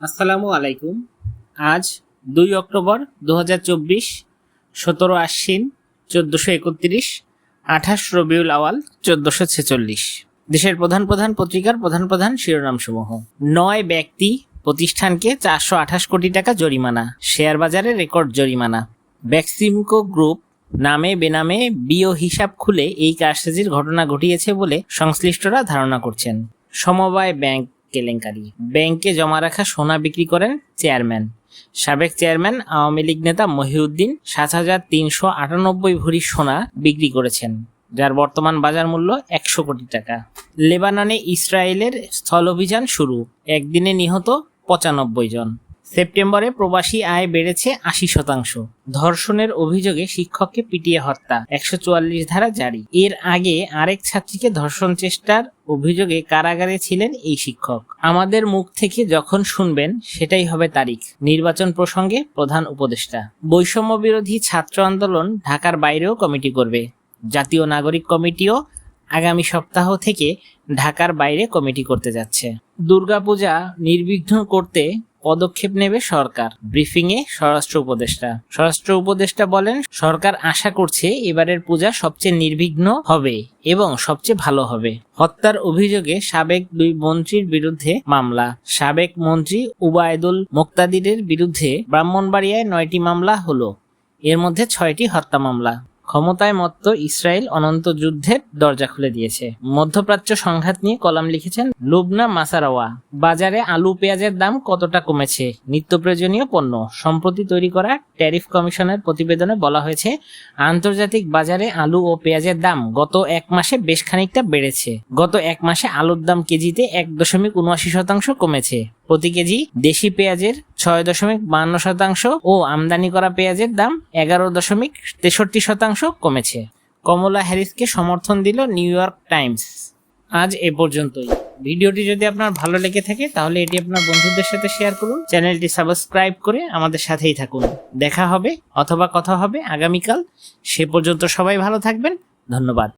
আসসালামু আলাইকুম। আজ দুই অক্টোবর দু হাজার চব্বিশ, সতেরো আশ্বিন চোদ্দোশো একত্রিশ, আঠাশ রবিউল আওয়াল চোদ্দোশো ছেচল্লিশ। দেশের প্রধান প্রধান পত্রিকার প্রধান প্রধান শিরোনামসমূহ। নয় ব্যক্তি প্রতিষ্ঠানকে চারশো আঠাশ কোটি টাকা জরিমানা, শেয়ার বাজারে রেকর্ড জরিমানা। ব্যাক্সিমকো গ্রুপ নামে বেনামে বিও হিসাব খুলে এই কারসাজির ঘটনা ঘটিয়েছে বলে সংশ্লিষ্টরা ধারণা করছেন। সমবায় ব্যাংক কেলেঙ্কারি। ব্যাংকে জমা রাখা সোনা বিক্রি করেন চেয়ারম্যান। সাবেক চেয়ারম্যান, আওয়ামী লীগ নেতা মহিউদ্দিন সাত হাজার তিনশো আটানব্বই ভরি সোনা বিক্রি করেছেন, যার বর্তমান বাজার মূল্য একশো কোটি টাকা। লেবাননে ইসরায়েলের স্থল অভিযান শুরু, একদিনে নিহত পঁচানব্বই জন। সেপ্টেম্বরে প্রবাসী আয় বেড়েছে আশি শতাংশ। ধর্ষণের অভিযোগে শিক্ষককে পিটিয়ে হত্যা, একশো চুয়াল্লিশ ধারা জারি। এর আগে আরেক ছাত্রীকে ধর্ষণ চেষ্টার অভিযোগে কারাগারে ছিলেন এই শিক্ষক। আমাদের মুখ থেকে যখন শুনবেন, সেটাই হবে তারিখ। নির্বাচন প্রসঙ্গে প্রধান উপদেষ্টা। বৈষম্য বিরোধী ছাত্র আন্দোলন ঢাকার বাইরেও কমিটি করবে। জাতীয় নাগরিক কমিটিও আগামী সপ্তাহ থেকে ঢাকার বাইরে কমিটি করতে যাচ্ছে। দুর্গাপূজা নির্বিঘ্ন করতে পদক্ষেপ নেবে সরকার। ব্রিফিংয়ে স্বরাষ্ট্র উপদেষ্টা। স্বরাষ্ট্র উপদেষ্টা বলেন, সরকার আশা করছে এবারের পূজা সবচেয়ে নির্বিঘ্ন হবে এবং সবচেয়ে ভালো হবে। হত্যার অভিযোগে সাবেক দুই মন্ত্রীর বিরুদ্ধে মামলা। সাবেক মন্ত্রী উবায়দুল মোক্তাদিরের বিরুদ্ধে ব্রাহ্মণবাড়িয়ায় নয়টি মামলা হলো। এর মধ্যে ছয়টি হত্যা মামলা। ক্ষমতায় মত্ত ইসরায়েল অনন্ত যুদ্ধের দরজা খুলে দিয়েছে। মধ্যপ্রাচ্য সংঘাত নিয়ে কলাম লিখেছেন লুবনা মাসারাওয়া। বাজারে আলু পেঁয়াজের দাম কতটা কমেছে? নিত্য প্রয়োজনীয় পণ্য। সম্প্রতি তৈরি করা ট্যারিফ কমিশনের প্রতিবেদনে বলা হয়েছে, আন্তর্জাতিক বাজারে আলু ও পেঁয়াজের দাম গত এক মাসে বেশ খানিকটা বেড়েছে। গত এক মাসে আলুর দাম কেজিতে এক দশমিক উনআশি শতাংশ কমেছে। প্রতি কেজি দেশি পেঁয়াজের ছয় দশমিক বান্ন শতাংশ ও আমদানি করা পেঁয়াজের দাম এগারো দশমিক তেষট্টি শতাংশ কমেছে। কমলা হ্যারিসকে সমর্থন দিল নিউ ইয়র্ক টাইমস। আজ এ পর্যন্তই। ভিডিওটি যদি আপনার ভালো লেগে থাকে, তাহলে এটি আপনার বন্ধুদের সাথে শেয়ার করুন। চ্যানেলটি সাবস্ক্রাইব করে আমাদের সাথেই থাকুন। দেখা হবে অথবা কথা হবে আগামীকাল। সে পর্যন্ত সবাই ভালো থাকবেন। ধন্যবাদ।